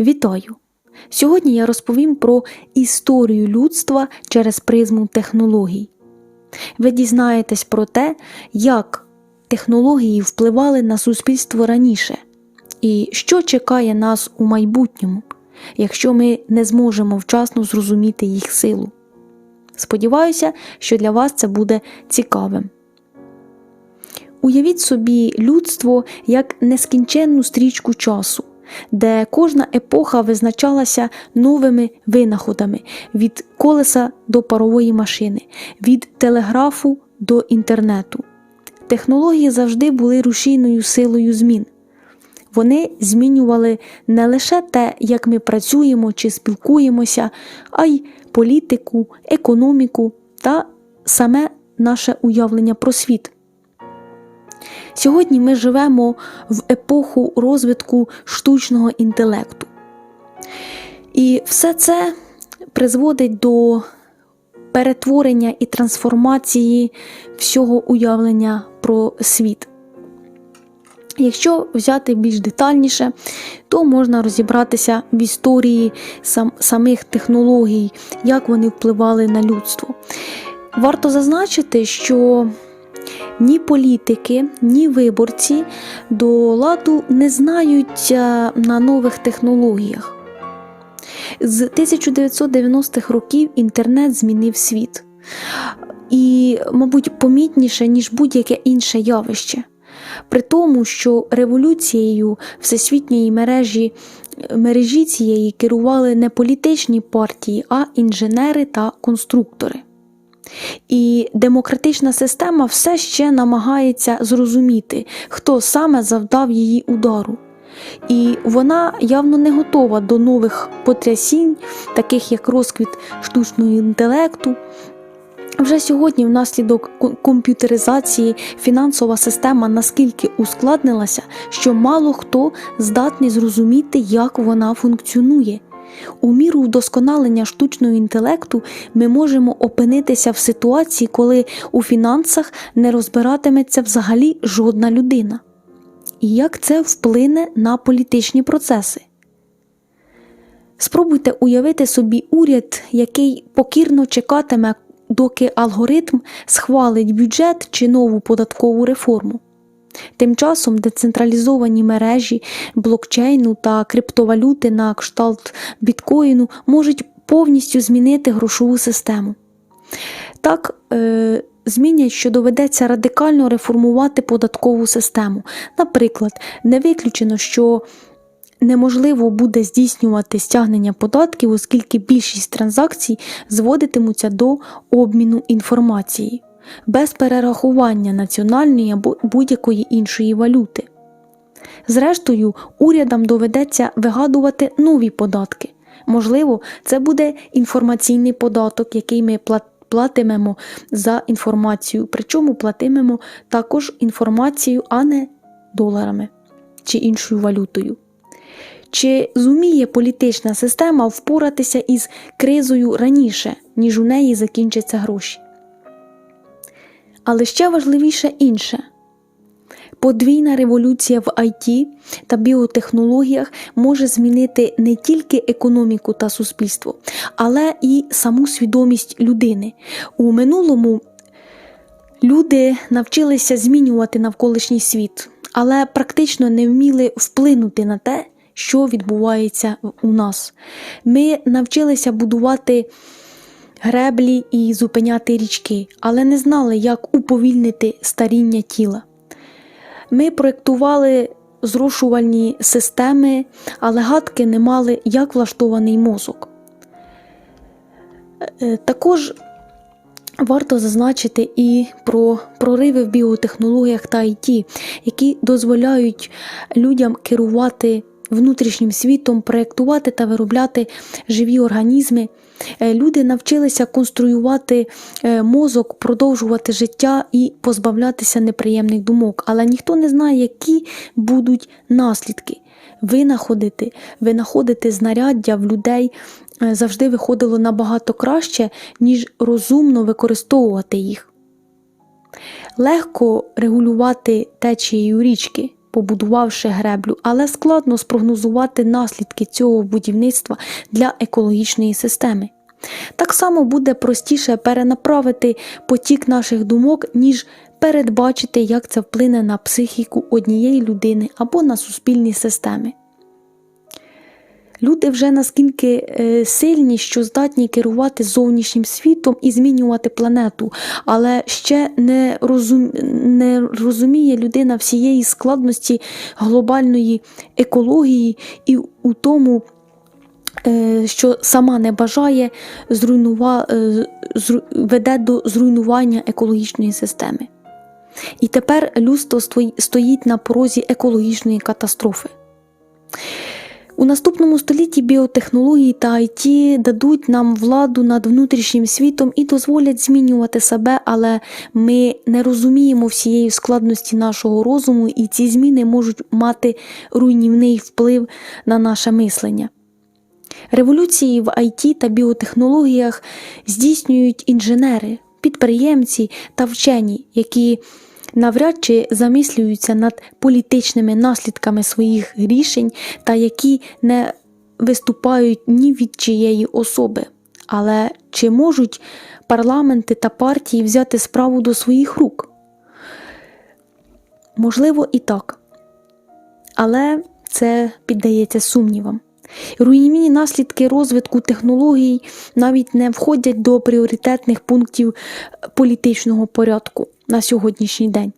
Вітаю! Сьогодні я розповім про історію людства через призму технологій. Ви дізнаєтесь про те, як технології впливали на суспільство раніше, і що чекає нас у майбутньому, якщо ми не зможемо вчасно зрозуміти їх силу. Сподіваюся, що для вас це буде цікавим. Уявіть собі людство як нескінченну стрічку часу, де кожна епоха визначалася новими винаходами від колеса до парової машини, від телеграфу до інтернету. Технології завжди були рушійною силою змін. Вони змінювали не лише те, як ми працюємо чи спілкуємося, а й політику, економіку та саме наше уявлення про світ. Сьогодні ми живемо в епоху розвитку штучного інтелекту. І все це призводить до перетворення і трансформації всього уявлення про світ. Якщо взяти більш детальніше, то можна розібратися в історії сам, самих технологій, як вони впливали на людство. Варто зазначити, що ні політики, ні виборці до ладу не знають на нових технологіях. З 1990-х років інтернет змінив світ. І, мабуть, помітніше, ніж будь-яке інше явище. При тому, що революцією всесвітньої мережі мережі цієї керували не політичні партії, а інженери та конструктори. І демократична система все ще намагається зрозуміти, хто саме завдав її удару. І вона явно не готова до нових потрясінь, таких як розквіт штучного інтелекту. Вже сьогодні, внаслідок комп'ютеризації, фінансова система наскільки ускладнилася, що мало хто здатний зрозуміти, як вона функціонує. У міру вдосконалення штучного інтелекту ми можемо опинитися в ситуації, коли у фінансах не розбиратиметься взагалі жодна людина. І як це вплине на політичні процеси? Спробуйте уявити собі уряд, який покірно чекатиме, доки алгоритм схвалить бюджет чи нову податкову реформу. Тим часом децентралізовані мережі блокчейну та криптовалюти на кшталт біткоїну можуть повністю змінити грошову систему. Так, е, змінять, що доведеться радикально реформувати податкову систему. Наприклад, не виключено, що неможливо буде здійснювати стягнення податків, оскільки більшість транзакцій зводитимуться до обміну інформацією без перерахування національної або будь-якої іншої валюти. Зрештою, урядам доведеться вигадувати нові податки. Можливо, це буде інформаційний податок, який ми платимемо за інформацію, причому платимемо також інформацію, а не доларами чи іншою валютою. Чи зуміє політична система впоратися із кризою раніше, ніж у неї закінчаться гроші? Але ще важливіше інше. Подвійна революція в IT та біотехнологіях може змінити не тільки економіку та суспільство, але і саму свідомість людини. У минулому люди навчилися змінювати навколишній світ, але практично не вміли вплинути на те, що відбувається у нас. Ми навчилися будувати греблі і зупиняти річки, але не знали, як уповільнити старіння тіла. Ми проєктували зрошувальні системи, але гадки не мали, як влаштований мозок. Е, також варто зазначити і про прориви в біотехнологіях та ІТ, які дозволяють людям керувати внутрішнім світом, проєктувати та виробляти живі організми. Е, люди навчилися конструювати е, мозок, продовжувати життя і позбавлятися неприємних думок, але ніхто не знає, які будуть наслідки. Винаходити, винаходити знаряддя в людей е, завжди виходило набагато краще, ніж розумно використовувати їх. Легко регулювати течією річки, побудувавши греблю, але складно спрогнозувати наслідки цього будівництва для екологічної системи. Так само буде простіше перенаправити потік наших думок, ніж передбачити, як це вплине на психіку однієї людини або на суспільні системи. Люди вже наскільки е, сильні, що здатні керувати зовнішнім світом і змінювати планету, але ще не, розум... не розуміє людина всієї складності глобальної екології і у тому, е, що сама не бажає зруйнува... е, зру- веде до зруйнування екологічної системи. І тепер людство стої- стоїть на порозі екологічної катастрофи. У наступному столітті біотехнології та IT дадуть нам владу над внутрішнім світом і дозволять змінювати себе, але ми не розуміємо всієї складності нашого розуму, і ці зміни можуть мати руйнівний вплив на наше мислення. Революції в IT та біотехнологіях здійснюють інженери, підприємці та вчені, які навряд чи замислюються над політичними наслідками своїх рішень та які не виступають ні від чиєї особи. Але чи можуть парламенти та партії взяти справу до своїх рук? Можливо, і так. Але це піддається сумнівам. Руйнівні наслідки розвитку технологій навіть не входять до пріоритетних пунктів політичного порядку на сьогоднішній день.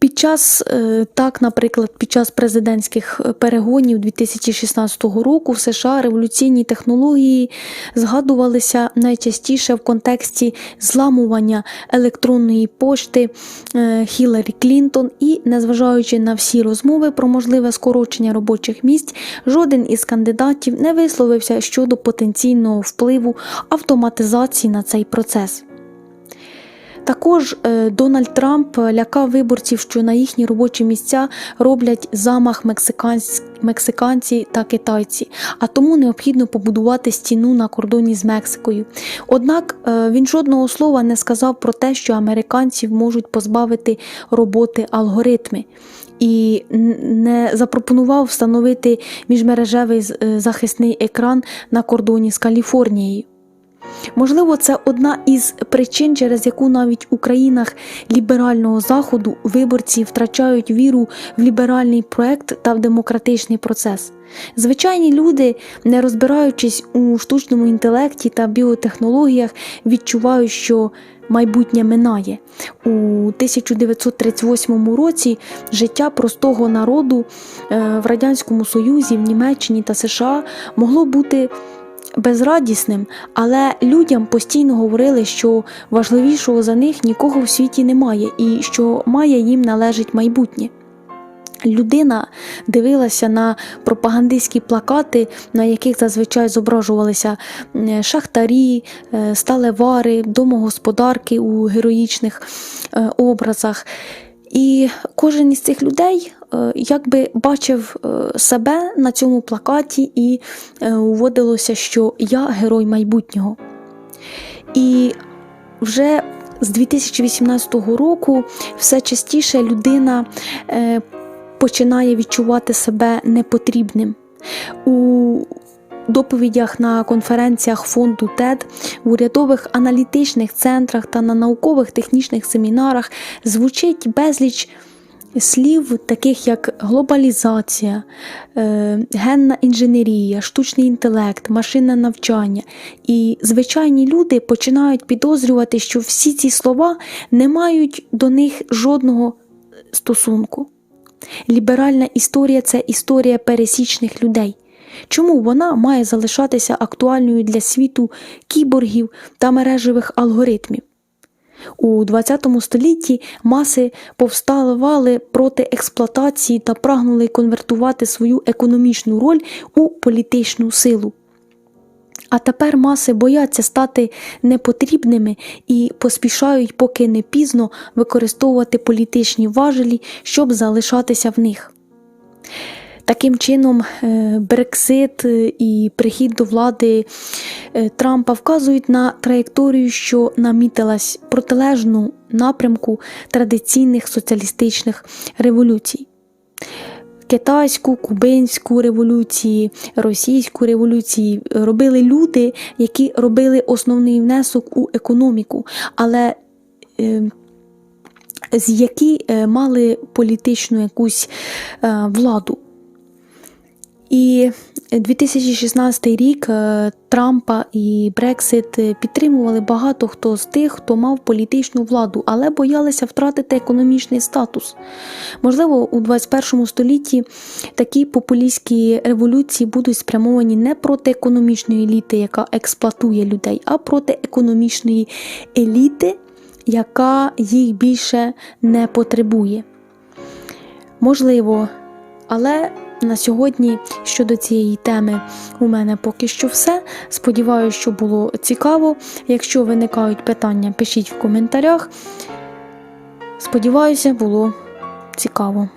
Під час е, так, наприклад, під час президентських е, перегонів 2016 року в США революційні технології згадувалися найчастіше в контексті зламування електронної пошти е, Хіларі Клінтон, і, незважаючи на всі розмови про можливе скорочення робочих місць, жоден із кандидатів не висловився щодо потенційного впливу автоматизації на цей процес. Також е, Дональд Трамп лякав виборців, що на їхні робочі місця роблять замах мексикансь- мексиканці та китайці, а тому необхідно побудувати стіну на кордоні з Мексикою. Однак е, він жодного слова не сказав про те, що американців можуть позбавити роботи алгоритми. І не запропонував встановити міжмережевий захисний екран на кордоні з Каліфорнією. Можливо, це одна із причин, через яку навіть у країнах ліберального заходу виборці втрачають віру в ліберальний проект та в демократичний процес. Звичайні люди, не розбираючись у штучному інтелекті та біотехнологіях, відчувають, що майбутнє минає. У 1938 році життя простого народу е, в Радянському Союзі, в Німеччині та США могло бути безрадісним, але людям постійно говорили, що важливішого за них нікого в світі немає і що має їм належить майбутнє. Людина дивилася на пропагандистські плакати, на яких зазвичай зображувалися шахтарі, е, сталевари, домогосподарки у героїчних е, образах. І кожен із цих людей е, якби бачив е, себе на цьому плакаті, і е, уводилося, що я герой майбутнього. І вже з 2018 року все частіше людина е, починає відчувати себе непотрібним. У доповідях на конференціях фонду TED, в урядових аналітичних центрах та на наукових технічних семінарах звучить безліч слів, таких як глобалізація, е, генна інженерія, штучний інтелект, машинне навчання. І звичайні люди починають підозрювати, що всі ці слова не мають до них жодного стосунку. Ліберальна історія це історія пересічних людей. Чому вона має залишатися актуальною для світу кіборгів та мережевих алгоритмів? У ХХ столітті маси повставали проти експлуатації та прагнули конвертувати свою економічну роль у політичну силу. А тепер маси бояться стати непотрібними і поспішають, поки не пізно, використовувати політичні важелі, щоб залишатися в них. Таким чином, е, Брексит е, і прихід до влади е, Трампа вказують на траєкторію, що намітилась протилежну напрямку традиційних соціалістичних революцій. Китайську, кубинську революції, російську революції робили люди, які робили основний внесок у економіку, але е, з які мали політичну якусь е, владу. І 2016 рік е, Трампа і Брексит е, підтримували багато хто з тих, хто мав політичну владу, але боялися втратити економічний статус. Можливо, у 21 столітті такі популістські революції будуть спрямовані не проти економічної еліти, яка експлуатує людей, а проти економічної еліти, яка їх більше не потребує. Можливо, але на сьогодні щодо цієї теми у мене поки що все. Сподіваюся, що було цікаво. Якщо виникають питання, пишіть в коментарях. Сподіваюся, було цікаво.